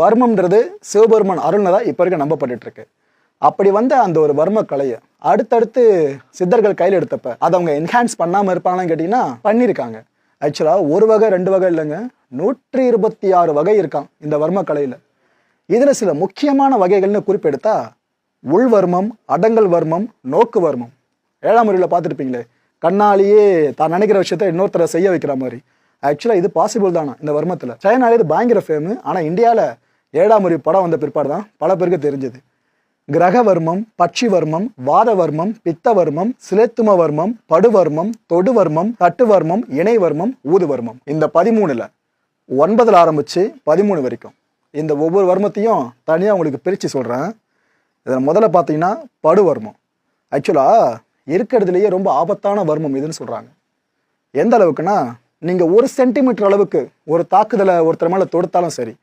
வர்மம்ன்றது சிவபெருமான் அருள்னதா இப்போ இருக்க நம்பப்பட்டு இருக்கு அப்படி வந்த அந்த ஒரு வர்ம கலையை அடுத்தடுத்து சித்தர்கள் கையில் எடுத்தப்ப அதை அவங்க என்ஹான்ஸ் பண்ணாமல் இருப்பாங்களான்னு கேட்டிங்கன்னா பண்ணியிருக்காங்க ஆக்சுவலாக ஒரு வகை ரெண்டு வகை இல்லைங்க. நூற்றி இருபத்தி ஆறு வகை இருக்கான் இந்த வர்ம கலையில் இதில் சில முக்கியமான வகைகள்னு குறிப்பெடுத்தா உள்வர்மம் அடங்கல் வர்மம் நோக்கு வர்மம். ஏழாம் முறையில் பார்த்துருப்பீங்களே கண்ணாலேயே தான் நினைக்கிற விஷயத்த இன்னொருத்தரை செய்ய வைக்கிற மாதிரி. ஆக்சுவலாக இது பாசிபிள் தானா இந்த வர்மத்தில்? சைனாலே இது பயங்கர ஃபேமு ஆனால் இந்தியாவில் ஏழாம் முறை படம் வந்த பிற்பாடு தான் பல பேருக்கு தெரிஞ்சது. கிரகவர்மம் பட்சிவர்மம் வாதவர்மம் பித்தவர்மம் சிலேத்துமவர்மம் படுவர்மம் தொடுவர்மம் தட்டுவர்மம் இணைவர்மம் ஊதுவர்மம். இந்த பதிமூணில் ஒன்பதில் ஆரம்பித்து பதிமூணு வரைக்கும். இந்த ஒவ்வொரு வர்மத்தையும் தனியாக உங்களுக்கு பிரித்து சொல்கிறேன் இதில் முதல்ல பார்த்தீங்கன்னா படுவர்மம். ஆக்சுவலாக இருக்கிறதுலையே ரொம்ப ஆபத்தான வர்மம் இதுன்னு சொல்கிறாங்க எந்த அளவுக்குன்னா நீங்கள் ஒரு சென்டிமீட்டர் அளவுக்கு ஒரு தாக்குதலை ஒருத்தர் மேலே தொடுத்தாலும் சரி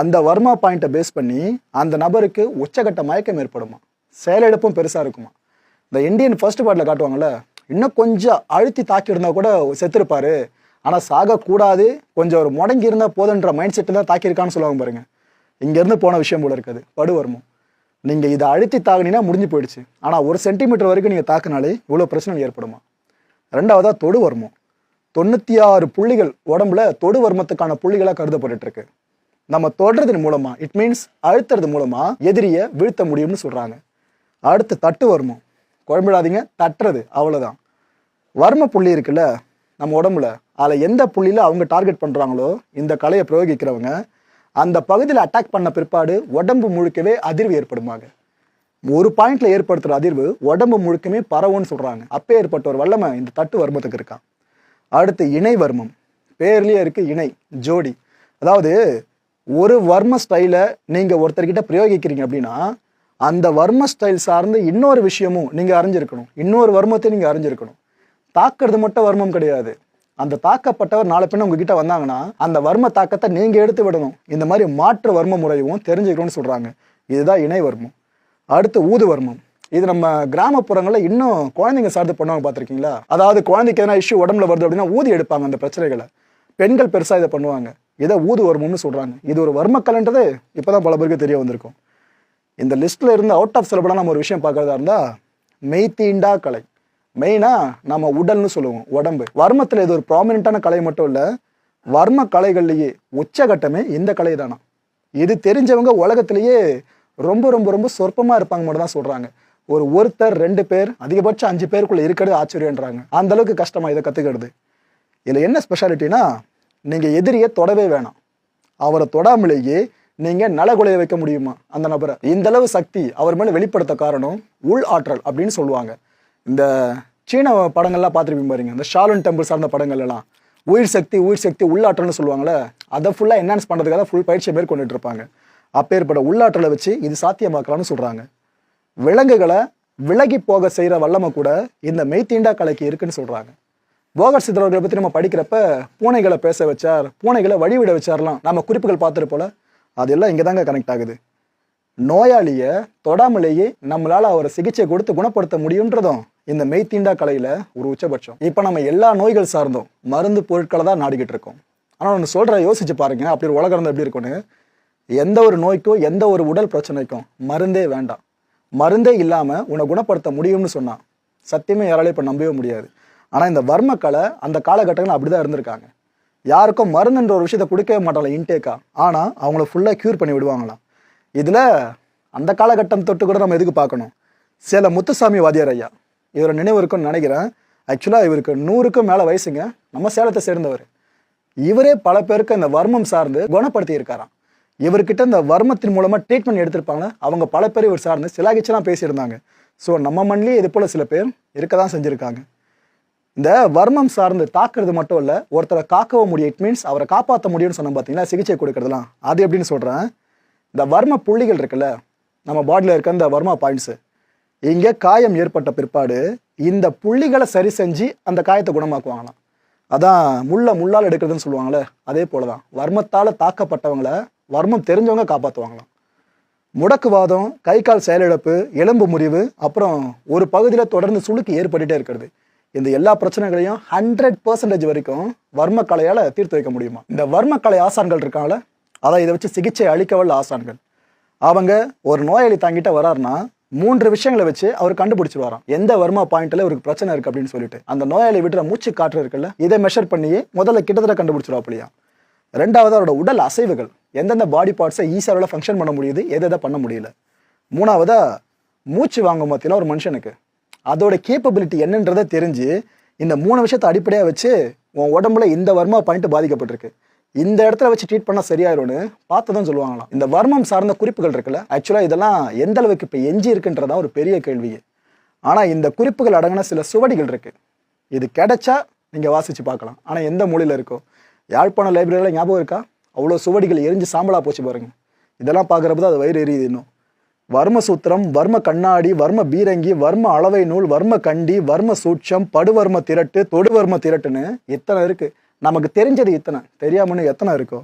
அந்த வர்மா பாயிண்ட்டை பேஸ் பண்ணி அந்த நபருக்கு உச்சகட்ட மயக்கம் ஏற்படுமா? செயலிழப்பும் பெருசாக இருக்குமா? இந்த இந்தியன் ஃபர்ஸ்ட் பார்ட்டில் காட்டுவாங்கள்ல இன்னும் கொஞ்சம் அழுத்தி தாக்கியிருந்தா கூட செத்துருப்பார். ஆனால் சாகக்கூடாது கொஞ்சம் ஒரு முடங்கி இருந்தால் போதுன்ற மைண்ட் செட்டு தான் தாக்கியிருக்கான்னு சொல்லுவாங்க பாருங்கள் இங்கேருந்து போன விஷயம் போல இருக்குது. படுவர்மம் நீங்கள் இதை அழுத்தி தாக்குனீங்கன்னா முடிஞ்சு போயிடுச்சு. ஆனால் ஒரு சென்டிமீட்டர் வரைக்கும் நீங்கள் தாக்குனாலே இவ்வளோ பிரச்சனை ஏற்படுமா? ரெண்டாவதாக தொடு வர்மம் தொண்ணூற்றி ஆறு புள்ளிகள் உடம்புல தொடு வர்மத்துக்கான புள்ளிகளாக கருதப்பட்டுருக்கு நம்ம தொடுறதன் மூலமா இட் மீன்ஸ் அழுத்துறது மூலமா எதிரியை வீழ்த்த முடியும்னு சொல்றாங்க. அடுத்து தட்டு வர்மம் குழம்பிடாதீங்க தட்டுறது அவ்வளோதான் வர்ம புள்ளி இருக்குல்ல நம்ம உடம்புல அதில் எந்த புள்ளியில் அவங்க டார்கெட் பண்ணுறாங்களோ இந்த கலையை பிரயோகிக்கிறவங்க அந்த பகுதியில் அட்டாக் பண்ண பிற்பாடு உடம்பு முழுக்கவே அதிர்வு ஏற்படுமாங்க. ஒரு பாயிண்ட்ல ஏற்படுத்துகிற அதிர்வு உடம்பு முழுக்கமே பரவும்னு சொல்கிறாங்க அப்பே ஏற்பட்ட ஒரு வல்லமை இந்த தட்டு வர்மத்துக்கு இருக்கான் அடுத்து இணை வர்மம். பேர்லேயே இருக்கு இணை ஜோடி. அதாவது ஒரு வர்ம ஸ்டைலை நீங்கள் ஒருத்தர்கிட்ட பிரயோகிக்கிறீங்க அப்படின்னா அந்த வர்ம ஸ்டைல் சார்ந்து இன்னொரு விஷயமும் நீங்கள் அறிஞ்சிருக்கணும். இன்னொரு வர்மத்தையும் நீங்கள் அறிஞ்சிருக்கணும். தாக்குறது மட்டும் வர்மம் கிடையாது. அந்த தாக்கப்பட்டவர் நாலு பின்ன உங்ககிட்ட வந்தாங்கன்னா அந்த வர்ம தாக்கத்தை நீங்கள் எடுத்து விடணும். இந்த மாதிரி மாற்று வர்ம முறையும் தெரிஞ்சுக்கணும்னு சொல்கிறாங்க இதுதான் இணை வர்மம். அடுத்து ஊது வர்மம். இது நம்ம கிராமப்புறங்களில் இன்னும் குழந்தைங்க சார்ந்து பண்ணுவாங்க பார்த்துருக்கீங்களா? அதாவது குழந்தைக்கு எதனா இஷ்யூ உடம்புல வருது அப்படின்னா ஊதி எடுப்பாங்க அந்த பிரச்சனைகளை. பெண்கள் பெருசாக இதை பண்ணுவாங்க. இதை ஊது வர்மம்னு சொல்கிறாங்க இது ஒரு வர்மக்கலைன்றது இப்போதான் பல பேருக்கு தெரிய வந்திருக்கும். இந்த லிஸ்ட்டில் இருந்து அவுட் ஆஃப் சிலபடாக நம்ம ஒரு விஷயம் பார்க்குறதா இருந்தால் மெய்தீண்டா கலை. மெயினாக நம்ம உடல்னு சொல்லுவோம் உடம்பு. வர்மத்தில் இது ஒரு ப்ராமினெண்ட்டான கலை மட்டும் இல்லை வர்ம கலைகள்லேயே உச்சகட்டமே இந்த கலை தானா? இது தெரிஞ்சவங்க உலகத்திலேயே ரொம்ப ரொம்ப ரொம்ப சொற்பமாக இருப்பாங்க மட்டும் தான் சொல்கிறாங்க ஒரு ஒருத்தர் ரெண்டு பேர் அதிகபட்சம் அஞ்சு பேருக்குள்ளே இருக்கிறது ஆச்சரியன்றாங்க அந்த அளவுக்கு கஷ்டமாக இதை கற்றுக்கிறது இதில் என்ன ஸ்பெஷாலிட்டினா நீங்கள் எதிரியை தொடவே வேணாம். அவரை தொடாமலேயே நீங்கள் நலகுலைய வைக்க முடியுமா? அந்த நபரை. இந்த அளவு சக்தி அவர் மேலே வெளிப்படுத்த காரணம் உள் ஆற்றல் அப்படின்னு சொல்லுவாங்க. இந்த சீன படங்கள்லாம் பார்த்துருப்பீங்க பாருங்க. இந்த ஷாலுன் டெம்பிள் சார்ந்த படங்கள் எல்லாம். உயிர் சக்தி உயிர் சக்தி உள்ளாற்றல்னு சொல்லுவாங்கல்ல அதை ஃபுல்லாக என்ஹான்ஸ் பண்ணுறதுக்காக ஃபுல் பயிற்சியை மேற்கொண்டுட்டு இருப்பாங்க. அப்பேற்பட்ட உள்ளாற்றலை வச்சு இது சாத்தியமாக்கலாம்னு சொல்கிறாங்க விலங்குகளை விலகி போக செய்கிற வல்லமை கூட இந்த மெய்தீண்டா கலைக்கு இருக்குன்னு சொல்கிறாங்க போகர் சித்தரவர்களை பற்றி நம்ம படிக்கிறப்ப பூனைகளை பேச வச்சார் பூனைகளை வழிவிட வச்சார்லாம் நம்ம குறிப்புகள் பார்த்துருப்போல அதெல்லாம் இங்கே தாங்க கனெக்ட் ஆகுது. நோயாளியை தொடாமலேயே நம்மளால் அவரை சிகிச்சை கொடுத்து குணப்படுத்த முடியுன்றதும் இந்த மெய்தீண்டா கலையில் ஒரு உச்சபட்சம். இப்போ நம்ம எல்லா நோய்கள் சார்ந்தும் மருந்து பொருட்களை தான் நாடிக்கிட்டு இருக்கோம். ஆனால் ஒன்று சொல்கிற யோசிச்சு பாருங்க அப்படி ஒரு உலகம் எப்படி இருக்கும்னு? எந்த ஒரு நோய்க்கும் எந்த ஒரு உடல் பிரச்சனைக்கும் மருந்தே வேண்டாம். மருந்தே இல்லாமல் உன்னை குணப்படுத்த முடியும்னு சொன்னான் சத்தியமே யாராலையும் இப்போ நம்பவே முடியாது. ஆனால் இந்த வர்மக்களை அந்த காலகட்டங்கள் அப்படி தான் இருந்திருக்காங்க. யாருக்கும் மருந்துன்ற ஒரு விஷயத்தை கொடுக்கவே மாட்டாங்களா இன்டேக்காக ஆனால் அவங்கள ஃபுல்லாக க்யூர் பண்ணி விடுவாங்களாம் இதில் அந்த காலகட்டம் தொட்டு கூட நம்ம எதுக்கு பார்க்கணும்? சேல முத்துசாமி வாத்தியார் ஐயா. இவரை நினைவு இருக்கும்னு நினைக்கிறேன். ஆக்சுவலாக இவருக்கு நூறுக்கும் மேலே வயசுங்க. நம்ம சேலத்தை சேர்ந்தவர். இவரே பல பேருக்கு இந்த வர்மம் சார்ந்து குணப்படுத்தி இருக்காராம். இவர்கிட்ட இந்த வர்மத்தின் மூலமாக ட்ரீட்மெண்ட் எடுத்திருப்பாங்க. அவங்க பல பேர் இவர் சார்ந்து சிலாகிச்செல்லாம் பேசியிருந்தாங்க. ஸோ நம்ம மண்ணிலேயே இது போல் சில பேர் இருக்க தான் செஞ்சுருக்காங்க. இந்த வர்மம் சார்ந்து தாக்குறது மட்டும் இல்லை ஒருத்தரை காக்கவும் முடியும். இட் மீன்ஸ் அவரை காப்பாற்ற முடியும்னு சொன்ன பார்த்தீங்களா சிகிச்சை கொடுக்கறதுலாம். அது எப்படின்னு சொல்கிறேன் இந்த வர்ம புள்ளிகள் இருக்குல்ல நம்ம பாடியில் இருக்க இந்த வர்மா பாயிண்ட்ஸு இங்கே காயம் ஏற்பட்ட பிற்பாடு இந்த புள்ளிகளை சரி செஞ்சு அந்த காயத்தை குணமாக்குவாங்களாம். அதான் முள்ள முள்ளால் எடுக்கிறதுன்னு சொல்லுவாங்களே அதே போல தான் வர்மத்தால் தாக்கப்பட்டவங்களை வர்மம் தெரிஞ்சவங்க காப்பாற்றுவாங்களாம் முடக்குவாதம் கை கால் செயலிழப்பு எலும்பு முறிவு அப்புறம் ஒரு பகுதியில் தொடர்ந்து சுளுக்கு ஏற்பட்டுட்டே இருக்கிறது. இந்த எல்லா பிரச்சனைகளையும் ஹண்ட்ரட் பர்சன்டேஜ் வரைக்கும் வர்ம கலையால் தீர்த்து வைக்க முடியுமா? இந்த வர்ம கலை ஆசான்கள் இருக்காங்கள அதான் இதை வச்சு சிகிச்சை அளிக்கவல்ல ஆசான்கள். அவங்க ஒரு நோயாளி தாங்கிட்ட வராருன்னா மூன்று விஷயங்களை வச்சு அவர் கண்டுபிடிச்சிருவாராம். எந்த வர்மா பாயிண்ட்ல இவருக்கு பிரச்சனை இருக்கு அப்படின்னு சொல்லிட்டு. அந்த நோயாளி விடுற மூச்சு காற்று இருக்குல்ல இதை மெஷர் பண்ணி முதல்ல கிட்டத்தட்ட கண்டுபிடிச்சிருவாப்பிலையா ரெண்டாவது அவரோட உடல் அசைவுகள் எந்தெந்த பாடி பார்ட்ஸை ஈஸியாக ஃபங்க்ஷன் பண்ண முடியுது எதை எதை பண்ண முடியல. மூணாவதா மூச்சு வாங்கும் பார்த்தீங்கன்னா ஒரு மனுஷனுக்கு அதோட கேப்பபிலிட்டி என்னன்றதை தெரிஞ்சு இந்த மூணு விஷயத்தை அடிப்படையாக வச்சு உன் உடம்புல இந்த வர்மா பாயிண்ட் பாதிக்கப்பட்டிருக்கு. இந்த இடத்துல வச்சு ட்ரீட் பண்ணால் சரியாயிரும்னு பார்த்து தான் சொல்லுவாங்களாம். இந்த வர்மம் சார்ந்த குறிப்புகள் இருக்குல்ல ஆக்சுவலாக இதெல்லாம் எந்த அளவுக்கு இப்போ எஞ்சி இருக்குன்றதா ஒரு பெரிய கேள்வியே ஆனால் இந்த குறிப்புகள் அடங்கின சில சுவடிகள் இருக்குது இது கிடைச்சா நீங்கள் வாசித்து பார்க்கலாம். ஆனால் எந்த மொழியில் இருக்கோ. யாழ்ப்பாணம் லைப்ரரியில் ஞாபகம் இருக்கா? அவ்வளோ சுவடிகள் எரிஞ்சு சாம்பலாக போச்சு பாருங்கள் இதெல்லாம் பார்க்குறப்ப தான் அது வயிறு எரியுது இன்னும். வர்ம சூத்திரம் வர்ம கண்ணாடி வர்ம பீரங்கி வர்ம அளவை நூல் வர்ம கண்டி வர்ம சூட்சம் படுவர்ம திரட்டு தொடுவர்ம திரட்டுன்னு இத்தனை இருக்கு. நமக்கு தெரிஞ்சது இத்தனை. தெரியாமன்னு எத்தனை இருக்கோ?